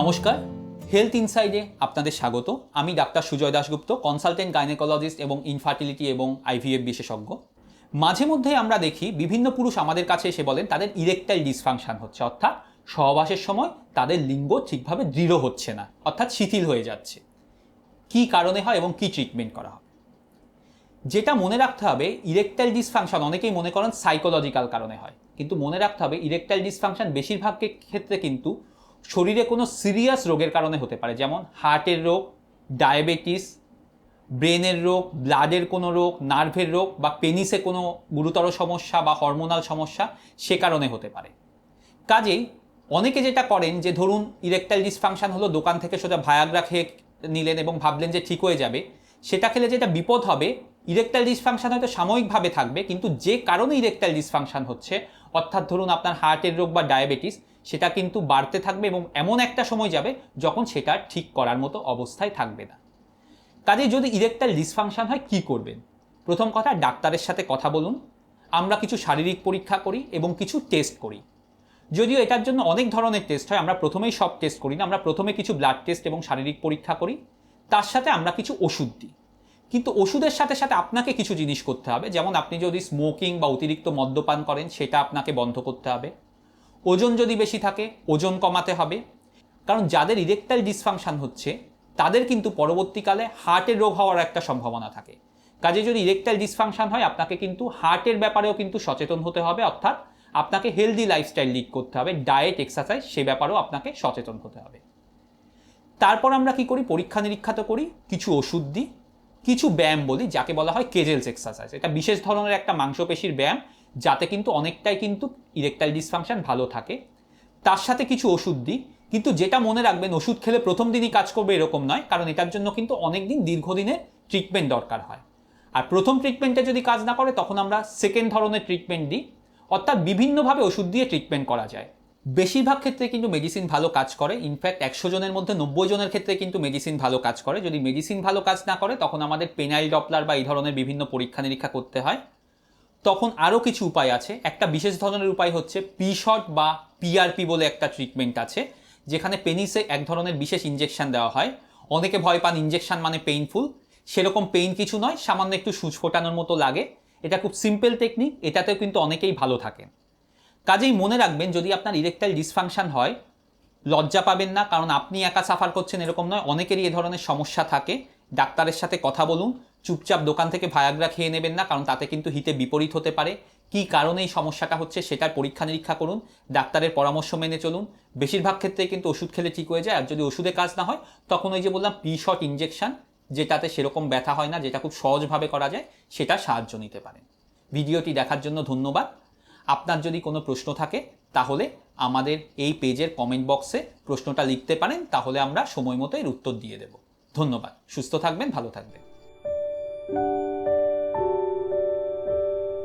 নমস্কার। হেলথ ইনসাইডে আপনাদের স্বাগত। আমি doctor Sujoy Dasgupta consultant gynaecologist এবং ইনফার্টিলিটি এবং আইভিএফ বিশেষজ্ঞ। মাঝে মধ্যে আমরা দেখি বিভিন্ন পুরুষ আমাদের কাছে এসে বলেন, তাদের ইরেকটাইল ডিসফাংশন হচ্ছে। অর্থাৎ সহবাসের সময় তাদের লিঙ্গ ঠিকভাবে দৃঢ় হচ্ছে না, অর্থাৎ শিথিল হয়ে যাচ্ছে। কি কারণে হয় এবং কি ট্রিটমেন্ট করা হয়? যেটা মনে রাখতে হবে ইরেকটাইল ডিসফাংশন অনেকেই মনে করেন সাইকোলজিক্যাল কারণে হয়। কিন্তু মনে রাখতে হবে ইরেকটাইল ডিসফাংশন বেশিরভাগ ক্ষেত্রে কিন্তু শরীরে কোনো সিরিয়াস রোগের কারণে হতে পারে, যেমন হার্টের রোগ ডায়াবেটিস ব্রেনের রোগ ব্লাডের কোনো রোগ নার্ভের রোগ বা পেনিসে কোনো গুরুতর সমস্যা বা হরমোনাল সমস্যা সে কারণে হতে পারে। কাজেই অনেকে যেটা করেন যে, ধরুন ইরেকটাইল ডিসফাংশন হলো, দোকান থেকে সোজা ভায়াগ্রা খেয়ে নিলেন এবং ভাবলেন যে, ঠিক হয়ে যাবে। সেটা খেলে যেটা বিপদ হবে ইরেকটাইল ডিসফাংশন হয়তো সাময়িকভাবে থাকবে, কিন্তু যে কারণে ইরেকটাইল ডিসফাংশন হচ্ছে অর্থাৎ ধরুন আপনার হার্টের রোগ বা ডায়াবেটিস সেটা কিন্তু বাড়তে থাকবে এবং এমন একটা সময় যাবে যখন সেটা ঠিক করার মতো অবস্থায় থাকবে না। কাজে যদি ইরেকটাইল ডিসফাংশন হয়, কি করবেন? প্রথম কথা, ডাক্তারের সাথে কথা বলুন। আমরা কিছু শারীরিক পরীক্ষা করি এবং কিছু টেস্ট করি। যদিও এটার জন্য অনেক ধরনের টেস্ট হয়, আমরা প্রথমেই সব টেস্ট করি না, আমরা প্রথমে কিছু ব্লাড টেস্ট এবং শারীরিক পরীক্ষা করি। তার সাথে আমরা কিছু ওষুধ দিই। কিন্তু ওষুধের সাথে সাথে আপনাকে কিছু জিনিস করতে হবে। যেমন আপনি যদি স্মোকিং বা অতিরিক্ত মদ্যপান করেন, সেটা আপনাকে বন্ধ করতে হবে। ওজন যদি বেশি থাকে, ওজন কমাতে হবে। কারণ যাদের ইরেকটাইল ডিসফাংশন হচ্ছে, তাদের কিন্তু পরবর্তীকালে হার্টের রোগ হওয়ার একটা সম্ভাবনা থাকে। কাজে যদি ইরেকটাইল ডিসফাংশন হয়, আপনাকে কিন্তু হার্টের ব্যাপারেও কিন্তু সচেতন হতে হবে। অর্থাৎ আপনাকে হেলদি লাইফস্টাইল লিড করতে হবে। ডায়েট এক্সারসাইজ সে ব্যাপারেও আপনাকে সচেতন হতে হবে। তারপর আমরা কি করি? পরীক্ষা নিরীক্ষা তো করি। কিছু ওষুধ দিই। কিছু ব্যায়াম বলি, যাকে বলা হয় কেজেলস এক্সারসাইজ। এটা বিশেষ ধরনের একটা মাংসপেশির ব্যায়াম, যাতে কিন্তু অনেকটাই কিন্তু ইরেকটাইল ডিসফাংশন ভালো থাকে। তার সাথে কিছু ওষুধ দিই, কিন্তু যেটা মনে রাখবেন, ওষুধ খেলে প্রথম দিনই কাজ করবে এরকম নয়, কারণ এটার জন্য কিন্তু অনেক দিন দীর্ঘদিনের ট্রিটমেন্ট দরকার হয়। আর প্রথম ট্রিটমেন্টে যদি কাজ না করে, তখন আমরা সেকেন্ড ধরনের ট্রিটমেন্ট দিই, অর্থাৎ বিভিন্নভাবে ওষুধ দিয়ে ট্রিটমেন্ট করা যায়। বেশিরভাগ ক্ষেত্রে কিন্তু মেডিসিন ভালো কাজ করে। ইনফ্যাক্ট একশো জনের মধ্যে নব্বই জনের ক্ষেত্রে কিন্তু মেডিসিন ভালো কাজ করে। যদি মেডিসিন ভালো কাজ না করে, তখন আমাদের পেনাইল ডপলার বা এই ধরনের বিভিন্ন পরীক্ষা নিরীক্ষা করতে হয়। তখন আরও কিছু উপায় আছে। একটা বিশেষ ধরনের উপায় হচ্ছে পি শট বা পিআরপি বলে একটা ট্রিটমেন্ট আছে, যেখানে পেনিসে এক ধরনের বিশেষ ইঞ্জেকশন দেওয়া হয়। অনেকে ভয় পান ইঞ্জেকশন মানে পেইনফুল সেরকম পেইন কিছু নয়, সামান্য একটু সুচ ফোটানোর মতো লাগে। এটা খুব সিম্পল টেকনিক এটাতেও কিন্তু অনেকেই ভালো থাকেন কাজেই মনে রাখবেন, যদি আপনার ইরেকটাইল ডিসফাংশন হয়, লজ্জা পাবেন না, কারণ আপনি একা সাফার করছেন এরকম নয়। অনেকেরই এ ধরনের সমস্যা থাকে। ডাক্তারের সাথে কথা বলুন, চুপচাপ দোকান থেকে ভায়াগ্রা খেয়ে নেবেন না, কারণ তাতে কিন্তু হিতে বিপরীত হতে পারে। কি কারণে এই সমস্যাটা হচ্ছে সেটার পরীক্ষা নিরীক্ষা করুন, ডাক্তারের পরামর্শ মেনে চলুন। বেশিরভাগ ক্ষেত্রে কিন্তু ওষুধ খেলে ঠিক হয়ে যায়, আর যদি ওষুধে কাজ না হয়, তখন ওই যে বললাম পি শট ইঞ্জেকশন যেটাতে সেরকম ব্যথা হয় না, যেটা খুব সহজভাবে করা যায়, সেটা সাহায্য নিতে পারেন। ভিডিওটি দেখার জন্য ধন্যবাদ। আপনার যদি কোনো প্রশ্ন থাকে, তাহলে আমাদের এই পেজের কমেন্ট বক্সে প্রশ্নটা লিখতে পারেন, তাহলে আমরা সময় মতো এর উত্তর দিয়ে দেব। ধন্যবাদ। সুস্থ থাকবেন, ভালো থাকবেন।